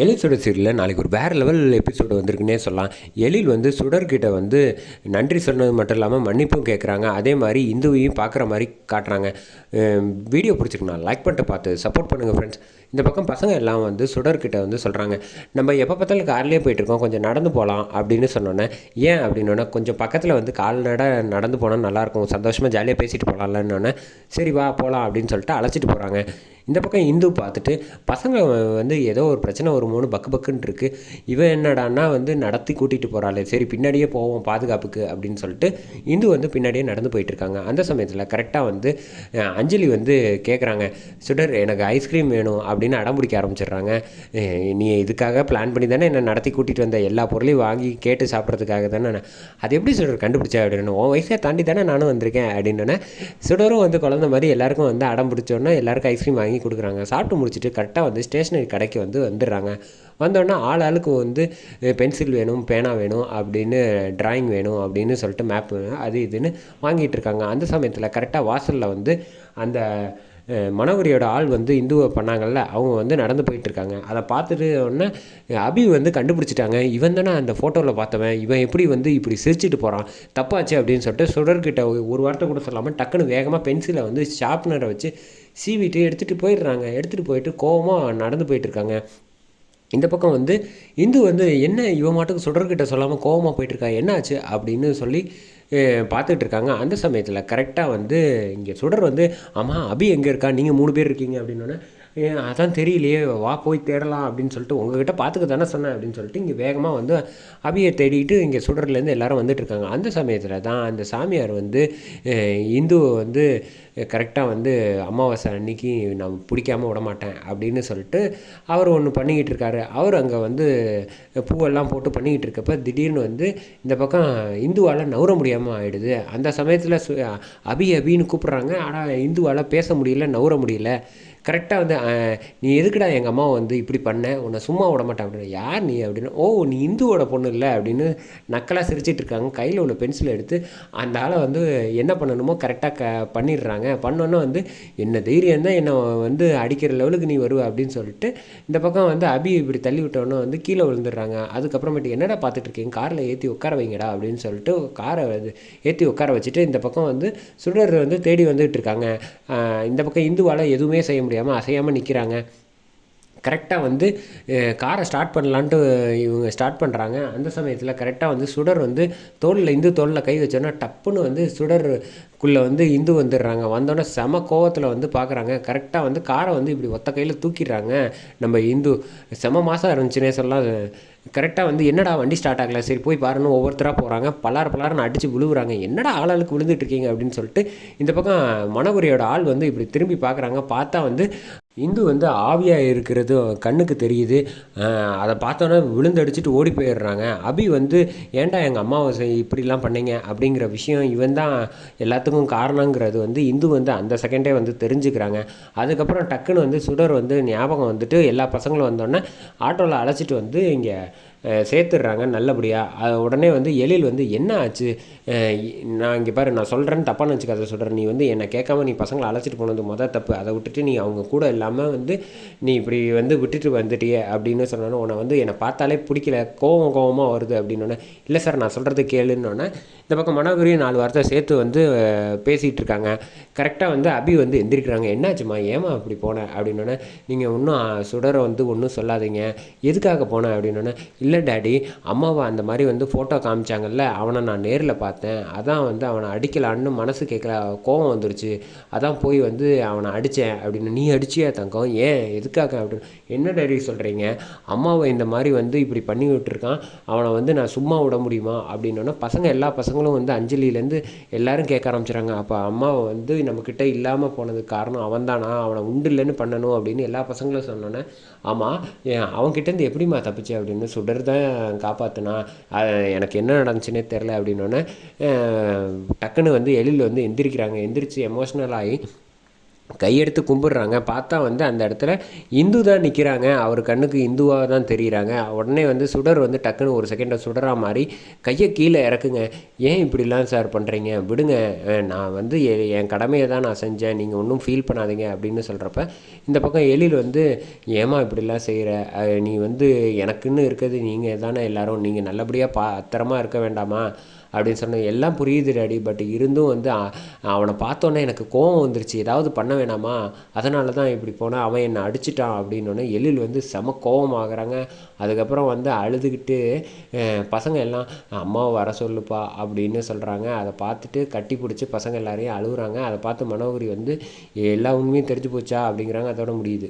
எலிசோட சுடர் சீரியலில் நாளைக்கு ஒரு வேறு லெவல் எபிசோடு வந்திருக்குன்னே சொல்லலாம். எழில் வந்து சுடர்கிட்ட வந்து நன்றி சொன்னது மட்டும் இல்லாமல் மன்னிப்பும் கேட்குறாங்க அதே மாதிரி இந்துவையும் பார்க்குற மாதிரி காட்டுறாங்க. வீடியோ பிடிச்சிருக்குண்ணா லைக் பண்ணிட்டு பார்த்து சப்போர்ட் பண்ணுங்கள் ஃப்ரெண்ட்ஸ் இந்த பக்கம் பசங்க எல்லாம் வந்து சுடர்கிட்ட வந்து சொல்கிறாங்க நம்ம எப்போ பார்த்தாலும் கார்லேயே போயிட்டுருக்கோம் கொஞ்சம் நடந்து போகலாம் அப்படின்னு சொன்னோன்னே ஏன்? அப்படின்னோடனே கொஞ்சம் பக்கத்தில் வந்து கால்நடை நடந்து போனால் நல்லாயிருக்கும் சந்தோஷமாக ஜாலியாக பேசிட்டு போகலாம்லன்னொன்னே சரி வா போகலாம் அப்படின்னு சொல்லிட்டு அழைச்சிட்டு போகிறாங்க இந்த பக்கம் இந்து பார்த்துட்டு பசங்க வந்து ஏதோ ஒரு பிரச்சனை ஒரு மூணு பக்கு பக்குன்னு இருக்குது இவன் என்னடான்னா வந்து நடத்தி கூட்டிகிட்டு போகிறாளே சரி பின்னாடியே போவோம் பாதுகாப்புக்கு அப்படின்னு சொல்லிட்டு இந்து வந்து பின்னாடியே நடந்து போயிட்டுருக்காங்க. அந்த சமயத்தில் கரெக்டாக வந்து அஞ்சலி வந்து கேட்குறாங்க சுடர் எனக்கு ஐஸ்கிரீம் வேணும் அப்படின்னு அடம்பிடிக்க ஆரம்பிச்சிடுறாங்க. நீ இதுக்காக பிளான் பண்ணி தானே என்னை நடத்தி கூட்டிகிட்டு வந்த எல்லா பொருளையும் வாங்கி கேட்டு சாப்பிட்றதுக்காக தானே நான். அது எப்படி சுடர் கண்டுபிடிச்சா அப்படின்னு. உன் வயசை தாண்டி தானே நானும் வந்திருக்கேன் அப்படின்னு சுடரும் வந்து குழந்த மாதிரி எல்லாருக்கும் வந்து அடம் பிடிச்சோன்னா எல்லாருக்கும் ஐஸ்கிரீம் வாங்கி கொடுக்குறாங்க. சாப்பிட்டு முடிச்சுட்டு கரெக்டாக வந்து ஸ்டேஷனரி கடைக்கு வந்து வந்துடுறாங்க. வந்தோடனே ஆள் ஆளுக்கு வந்து பென்சில் வேணும் பேனா வேணும் அப்படின்னு ட்ராயிங் வேணும் அப்படின்னு சொல்லிட்டு மேப் வேணும் அது இதுன்னு வாங்கிட்டு இருக்காங்க. அந்த சமயத்தில் கரெக்டாக வாசலில் வந்து அந்த மனோகரியோட ஆள் வந்து இந்துவை பண்ணாங்கல்ல அவங்க வந்து நடந்து போயிட்டுருக்காங்க. அதை பார்த்துட்டு உடனே அபி வந்து கண்டுபிடிச்சிட்டாங்க. இவன் தானே அந்த ஃபோட்டோவில் பார்த்தவன். இவன் எப்படி வந்து இப்படி சிரிச்சிட்டு போகிறான் தப்பாச்சு அப்படின்னு சொல்லிட்டு சுடர்கிட்ட ஒரு வார்த்தை கூட சொல்லாமல் டக்குன்னு வேகமாக பென்சிலை வந்து ஷார்ப்னரை வச்சு சீவிட்டு எடுத்துகிட்டு போயிடுறாங்க. எடுத்துகிட்டு போயிட்டு கோவமாக நடந்து போயிட்டுருக்காங்க. இந்த பக்கம் வந்து இந்து வந்து என்ன இவன் மாட்டுக்கு சுடர்கிட்ட சொல்லாமல் கோவமாக போயிட்டுருக்கா? என்ன ஆச்சு அப்படின்னு சொல்லி பார்த்துட்டு இருக்காங்க அந்த சமயத்தில் கரெக்டாக வந்து இங்கே சுடர் வந்து ஆமாம் அபி எங்கே இருக்கா? நீங்கள் மூணு பேர் இருக்கீங்க. அப்படின்னோடனே அதான் தெரியலையே வா போய் தேடலாம் அப்படின்னு சொல்லிட்டு உங்ககிட்ட பார்த்துக்க தானே சொன்னேன் அப்படின்னு சொல்லிட்டு இங்கே வேகமாக வந்து அபியை தேடிட்டு இங்கே சுடர்லேருந்து எல்லாரும் வந்துட்டு இருக்காங்க. அந்த சமயத்தில் தான் அந்த சாமியார் வந்து இந்து இந்துவை வந்து கரெக்டாக வந்து அமாவாசை அன்னைக்கு நான் பிடிக்காம விட மாட்டேன் அப்படின்னு சொல்லிட்டு அவர் ஒன்று பண்ணிக்கிட்டு இருக்காரு. அவர் அங்கே வந்து பூவெல்லாம் போட்டு பண்ணிக்கிட்டு இருக்கப்ப திடீர்னு வந்து இந்த பக்கம் இந்துவால் நவர முடியாமல் ஆகிடுது அந்த சமயத்தில் சு அபி அபின்னு கூப்பிட்றாங்க. ஆனால் இந்துவால் பேச முடியல நவர முடியல. கரெக்டாக வந்து நீ எதுக்குடா எங்கள் அம்மாவை வந்து இப்படி பண்ண? உன்னை சும்மா விட மாட்டேன் அப்படின்னு. யார் நீ அப்படின்னு? ஓ நீ இந்துவோட பொண்ணு இல்லை அப்படின்னு நக்கலாக சிரிச்சிட்டு இருக்காங்க. கையில் உள்ள பென்சிலை எடுத்து அந்த ஆளை வந்து என்ன பண்ணணுமோ கரெக்டாக க பண்ணிடுறாங்க. பண்ணோன்னே வந்து என்ன தைரியம் தான் என்னை வந்து அடிக்கிற லெவலுக்கு நீ வருவ? அப்படின்னு சொல்லிட்டு இந்த பக்கம் வந்து அபி இப்படி தள்ளி விட்டோன்னே வந்து கீழே விழுந்துடுறாங்க. அதுக்கப்புறமேட்டு என்னடா பார்த்துட்டு இருக்கீங்க? காரில் ஏற்றி உட்கார வைங்கடா அப்படின்னு சொல்லிட்டு காரை ஏற்றி உட்கார வச்சுட்டு இந்த பக்கம் வந்து சுடர் வந்து தேடி வந்துகிட்டு இருக்காங்க. இந்த பக்கம் இந்துவால் எதுவுமே செய்ய முடியாமல் அசையாமல் நிற்கிறாங்க கரெக்டாக வந்து காரை ஸ்டார்ட் பண்ணலான்ட்டு இவங்க ஸ்டார்ட் பண்ணுறாங்க அந்த சமயத்தில் கரெக்டாக வந்து சுடர் வந்து தோளில் இந்து தோளில் கை வச்சோன்னா டப்புன்னு வந்து சுடருக்குள்ளே வந்து இந்து வந்துடுறாங்க. வந்தோடனே செம கோவத்தில் வந்து பார்க்குறாங்க கரெக்டாக வந்து காரை வந்து இப்படி ஒத்த கையில் தூக்கிடுறாங்க. நம்ம இந்து. செம மாதம் இருந்துச்சுன்னே சொல்லலாம். கரெக்டாக வந்து என்னடா வண்டி ஸ்டார்ட் ஆகலை? சரி போய் பாருன்னு ஒவ்வொருத்தராக போகிறாங்க பலார் பலார்னு அடித்து விழுவுறாங்க. என்னடா ஆளாளுக்கு விழுந்துட்டு இருக்கீங்க அப்படின்னு சொல்லிட்டு இந்த பக்கம் மனோகரியோட ஆள் வந்து இப்படி திரும்பி பார்க்குறாங்க. பார்த்தா வந்து இந்து வந்து ஆவியாக இருக்கிறது கண்ணுக்கு தெரியுது. அதை பார்த்தோன்னே விழுந்தடிச்சிட்டு ஓடி போயிடுறாங்க. அபி வந்து ஏன்டா எங்கள் அம்மாவை இப்படிலாம் பண்ணீங்க? அப்படிங்கிற விஷயம் இவன் தான் எல்லாத்துக்கும் காரணங்கிறது வந்து இந்து வந்து அந்த செகண்டே வந்து தெரிஞ்சுக்கிறாங்க. அதுக்கப்புறம் டக்குன்னு வந்து சுடர் வந்து ஞாபகம் வந்துட்டு எல்லா பசங்களும் வந்தோடனே ஆட்டோவில் அழைச்சிட்டு வந்து இங்கே சேர்த்துடுறாங்க நல்லபடியாக அது உடனே வந்து எழில் வந்து என்ன ஆச்சு? நான் இங்கே பாரு நான் சொல்கிறேன்னு தப்பான வச்சுக்காத சொல்கிறேன் நீ வந்து என்னை கேட்காம நீ பசங்களை அழைச்சிட்டு போனது மொதல் தப்பு. அதை விட்டுட்டு நீ அவங்க கூட இல்லாமல் வந்து நீ இப்படி வந்து விட்டுட்டு வந்துட்டியே அப்படின்னு சொன்னோன்னே உன்னை வந்து என்னை பார்த்தாலே பிடிக்கல. கோவம் கோவமாக வருது அப்படின்னோடனே இல்லை சார் நான் சொல்கிறது கேளுன்னொன்னே இந்த பக்கம் மனோகரியும் நாலு வார்த்தை சேர்த்து வந்து பேசிகிட்டு இருக்காங்க கரெக்டாக வந்து அபி வந்து எந்திரிக்கிறாங்க. என்னாச்சும்மா? ஏமா அப்படி போனேன் அப்படின்னோடனே நீங்கள் இன்னும் சுடரை வந்து ஒன்றும் சொல்லாதீங்க. எதுக்காக போனேன் அப்படின்னோடனே இல்லை இல்லை டாடி. அம்மாவை அந்த மாதிரி வந்து ஃபோட்டோ காமிச்சாங்கல்ல அவனை நான் நேரில் பார்த்தேன். அதான் வந்து அவனை அடிக்கலான்னு மனசு கேட்கல கோவம் வந்துருச்சு. அதான் போய் வந்து அவனை அடித்தேன் அப்படின்னு நீ அடிச்சியா தங்கம்? ஏன்? எதுக்காக? அப்படின்னு. என்ன டாடி சொல்கிறீங்க அம்மாவை இந்த மாதிரி வந்து இப்படி பண்ணி விட்டுருக்கான். அவனை வந்து நான் சும்மா விட முடியுமா? அப்படின்னோடனே பசங்க எல்லா பசங்களும் வந்து அஞ்சலியிலேருந்து எல்லாரும் கேட்க ஆரம்பிச்சிடுறாங்க அப்போ அம்மாவை வந்து நம்மக்கிட்ட இல்லாமல் போனதுக்கு காரணம் அவன்தானா? அவனை உண்டு இல்லைன்னு பண்ணணும் அப்படின்னு எல்லா பசங்களும் சொன்னோன்னே ஆமாம் அவன்கிட்டேருந்து எப்படிம்மா தப்பிச்சு? அப்படின்னு சுடர் தான் காப்பாற்றினா எனக்கு என்ன நடந்துச்சுன்னே தெரில அப்படின்னோடனே டக்குன்னு வந்து எழில் வந்து எந்திரிக்கிறாங்க. எந்திரிச்சு எமோஷ்னல் ஆகி கையெடுத்து கும்பிடுறாங்க. பார்த்தா வந்து அந்த இடத்துல இந்து தான் நிற்கிறாங்க அவர் கண்ணுக்கு இந்துவாக தான் தெரியுறாங்க. உடனே வந்து சுடர் வந்து டக்குன்னு ஒரு செகண்டை சுடரா மாதிரி கையை கீழே இறக்குங்க. ஏன் இப்படிலாம் சார் பண்ணுறீங்க விடுங்க. நான் வந்து எ- என் கடமையை தான் நான் செஞ்சேன். நீங்கள் ஒன்றும் ஃபீல் பண்ணாதீங்க. அப்படின்னு சொல்கிறப்ப இந்த பக்கம் எழில் வந்து ஏமா இப்படிலாம் செய்கிற நீ வந்து எனக்குன்னு இருக்கிறது நீங்கள் தானே எல்லோரும். நீங்கள் நல்லபடியாக பா பத்திரமா இருக்க வேண்டாமா? அப்படின்னு சொன்னேன் எல்லாம் புரியுது டாடி. பட் இருந்தும் வந்து அவனை பார்த்தோன்னே எனக்கு கோவம் வந்துருச்சு. ஏதாவது பண்ண வேணாமா? அதனால தான் இப்படி போனேன் அவன் என்னை அடிச்சிட்டான் அப்படின்னோடனே எழில் வந்து செம கோவம் ஆகுறாங்க அதுக்கப்புறம் வந்து அழுதுகிட்டு பசங்க எல்லாம் அம்மாவை வர சொல்லுப்பா அப்படின்னு சொல்கிறாங்க அதை பார்த்துட்டு கட்டி பிடிச்சி பசங்க எல்லாரையும் அழுகுறாங்க. அதை பார்த்து மனோகரி வந்து எல்லா உண்மையும் தெரிஞ்சு போச்சா? அப்படிங்கிறாங்க. அதோட முடியுது.